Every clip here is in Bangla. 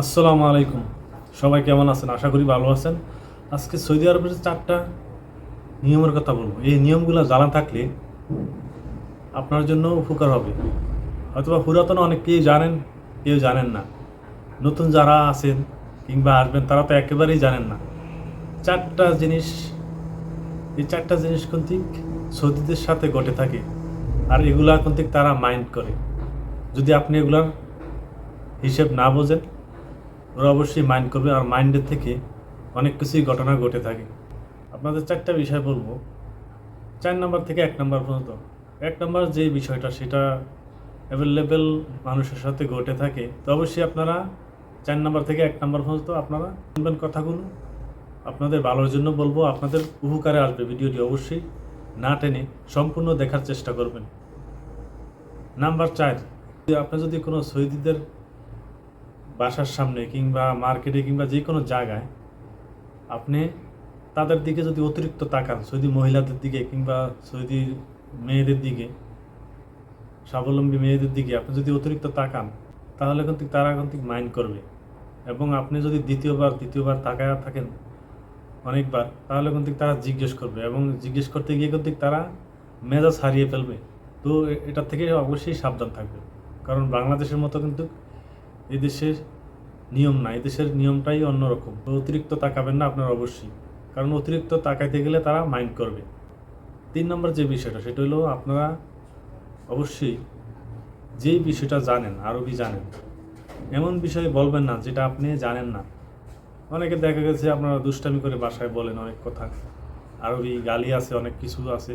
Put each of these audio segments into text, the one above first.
আসসালামু আলাইকুম। সবাই কেমন আছেন? আশা করি ভালো আছেন। আজকে সৌদি আরবের চারটা নিয়মের কথা বলব। এই নিয়মগুলো জানা থাকলে আপনার জন্য উপকার হবে। হয়তোবা পুরাতন অনেকেই জানেন, কেউ জানেন না। নতুন যারা আছেন কিংবা আসবেন, তারা তো একেবারেই জানেন না। চারটা জিনিস, এই চারটা জিনিস কিন্তু সৌদিদের সাথে ঘটে থাকে। আর এগুলা কিন্তু তারা মাইন্ড করে। যদি আপনি এগুলার হিসেব না বোঝেন ওরা অবশ্যই মাইন্ড করবে আর মাইন্ডের থেকে অনেক কিছুই ঘটনা ঘটে থাকে। আপনাদের চারটা বিষয় বলব। চার নম্বর থেকে এক নম্বর পর্যন্ত। এক নম্বর যে বিষয়টা, সেটা অ্যাভেলেবেল মানুষের সাথে ঘটে থাকে, তো অবশ্যই আপনারা চার নম্বর থেকে এক নম্বর পর্যন্ত আপনারা শুনবেন কথাগুলো। আপনাদের ভালোর জন্য বলব, আপনাদের উপকারে আসবে ভিডিওটি অবশ্যই। না টেনে সম্পূর্ণ দেখার চেষ্টা করবেন। নাম্বার চার, আপনি যদি কোনো সৈদিদের বাসার সামনে কিংবা মার্কেটে কিংবা যে কোনো জায়গায় আপনি তাদের দিকে যদি অতিরিক্ত তাকান, সৌদি মহিলাদের দিকে কিংবা সৌদি মেয়েদের দিকে, স্বাবলম্বী মেয়েদের দিকে আপনি যদি অতিরিক্ত তাকান, তাহলে কিন্তু তারা কিন্তু মাইন্ড করবে। এবং আপনি যদি দ্বিতীয়বার, তৃতীয়বার তাকায় থাকেন অনেকবার, তাহলে কিন্তু তারা জিজ্ঞেস করবে এবং জিজ্ঞেস করতে গিয়ে কিন্তু তারা মেজাজ হারিয়ে ফেলবে। তো এটা থেকে অবশ্যই সাবধান থাকবে কারণ বাংলাদেশের মতো কিন্তু এই দেশের নিয়ম না এই দেশের নিয়মটাই অন্যরকম। অতিরিক্ত তাকাবেন না আপনার অবশ্যই, কারণ অতিরিক্ত তাকাইতে গেলে তারা মাইন্ড করবে। তিন নম্বর যে বিষয়টা, সেটা হলো আপনারা অবশ্যই যেই বিষয়টা জানেন, আরবি জানেন, এমন বিষয় বলবেন না যেটা আপনি জানেন না। অনেকে দেখা গেছে আপনারা দুষ্টামি করে বাসায় বলেন অনেক কথা। আরবি গালি আছে, অনেক কিছু আছে।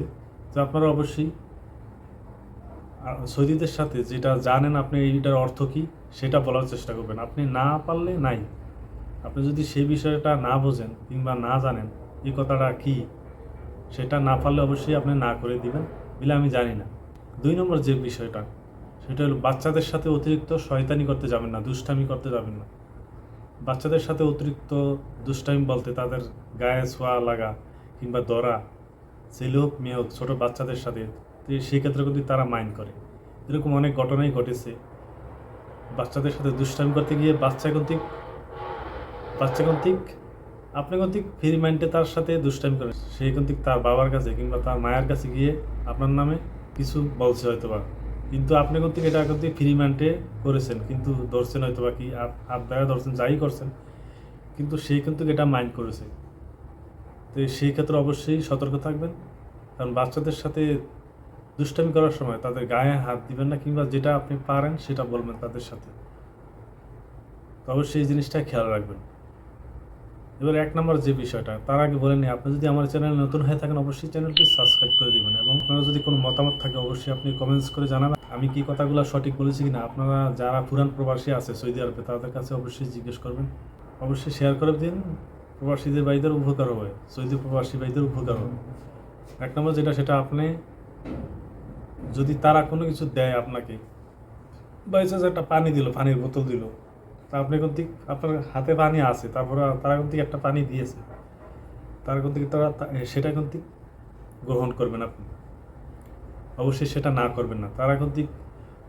তো আপনারা অবশ্যই সৌদিদের সাথে যেটা জানেন আপনি, এইটার অর্থ কী, সেটা বলার চেষ্টা করবেন। আপনি না পারলে নাই। আপনি যদি সেই বিষয়টা না বোঝেন কিংবা না জানেন এই কথাটা কী, সেটা না পারলে অবশ্যই আপনি না করে দিবেন বলে আমি জানি না। দুই নম্বর যে বিষয়টা, সেটা হলো বাচ্চাদের সাথে অতিরিক্ত শয়তানি করতে যাবেন না, দুষ্টামি করতে যাবেন না। বাচ্চাদের সাথে অতিরিক্ত দুষ্টামি বলতে তাদের গায়ে ছোঁয়া লাগা কিংবা দরা ছেলে হোক, মেয়ে হোক, ছোটো বাচ্চাদের সাথে তো সেই ক্ষেত্রে কিন্তু তারা মাইন্ড করে। এরকম অনেক ঘটনাই ঘটেছে। বাচ্চাদের সাথে দুষ্টামি করতে গিয়ে বাচ্চা কন্তিক বাচ্চা কন্তিক আপনি কন্তিক ফ্রি মাইন্ডে তার সাথে দুষ্টামি করে সেই কন্তিক তার বাবার কাছে কিংবা তার মায়ের কাছে গিয়ে আপনার নামে কিছু বলছে হয়তো বা কিন্তু আপনি কন্তিক এটা কন্তিক ফ্রি মাইন্ডে করেছেন, কিন্তু ধরছেন হয়তো বা কি হাত দ্বারা ধরছেন, যাই করছেন। কিন্তু সেই কিন্তু এটা মাইন্ড করেছে। তো সেই ক্ষেত্রে অবশ্যই সতর্ক থাকবেন। কারণ বাচ্চাদের সাথে দুষ্টামি করার সময় তাদের গায়ে হাত দিবেন না কিংবা যেটা আপনি পারেন সেটা বলবেন তাদের সাথে। তো অবশ্যই এই জিনিসটা খেয়াল রাখবেন। এবার এক নম্বর যে বিষয়টা, তার আগে বলে নিই, আপনি যদি আমার চ্যানেল নতুন হয়ে থাকেন, অবশ্যই চ্যানেলটি সাবস্ক্রাইব করে দিবেন এবং আপনারা যদি কোনো মতামত থাকে, অবশ্যই আপনি কমেন্টস করে জানাবেন। আমি কি কথাগুলো সঠিক বলেছি কিনা, আপনারা যারা পুরান প্রবাসী আছে সৌদি আরবে, তাদের কাছে অবশ্যই জিজ্ঞেস করবেন। অবশ্যই শেয়ার করে দিন, প্রবাসীদের ভাইদের উপকার হবে, সৌদি প্রবাসী ভাইদের উপকার হবে। এক নম্বর যেটা, সেটা আপনি যদি তারা কোনো কিছু দেয় আপনাকে বাইচান্স একটা পানি দিল, পানির বোতল দিল, তা আপনি এখন কিন্তু আপনার হাতে পানি আছে, তারপরে তারা কিন্তু একটা পানি দিয়েছে, তারা কিন্তু তারা তা- সেটা কিন্তু গ্রহণ করবেন আপনি। অবশ্যই সেটা না করবেন না। তারা কিন্তু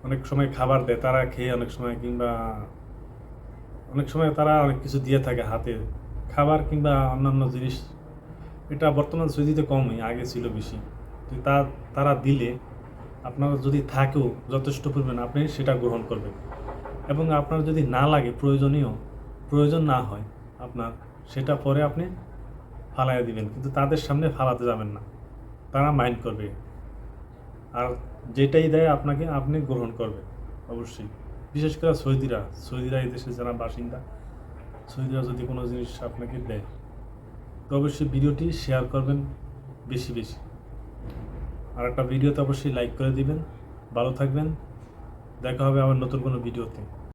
অনেক সময় খাবার দেয়, তারা খেয়ে অনেক সময় কিংবা অনেক সময় তারা অনেক কিছু দিয়ে থাকে হাতে। খাবার কিংবা অন্যান্য জিনিস, এটা বর্তমান সুইদিতে কমই, আগে ছিল বেশি। তা, তারা দিলে আপনার যদি থাকেও যথেষ্ট পরিমাণ আপনি সেটা গ্রহণ করবেন। এবং আপনার যদি না লাগে, প্রয়োজনীয়, প্রয়োজন না হয়, আপনার সেটা পরে আপনি ফালাইয়া দিবেন। কিন্তু তাদের সামনে ফালাতে যাবেন না। তারা মাইন্ড করবে। আর যেটাই দেয় আপনাকে, আপনি গ্রহণ করবেন, অবশ্যই। বিশেষ করে সৌদিরা। সৌদিরা এই দেশের যারা বাসিন্দা, সৌদিরা যদি কোনো জিনিস আপনাকে দেয়, তো অবশ্যই ভিডিওটি শেয়ার করবেন বেশি বেশি। আর একটা ভিডিওতে অবশ্যই লাইক করে দিবেন। ভালো থাকবেন। দেখা হবে আবার নতুন কোনো ভিডিওতে।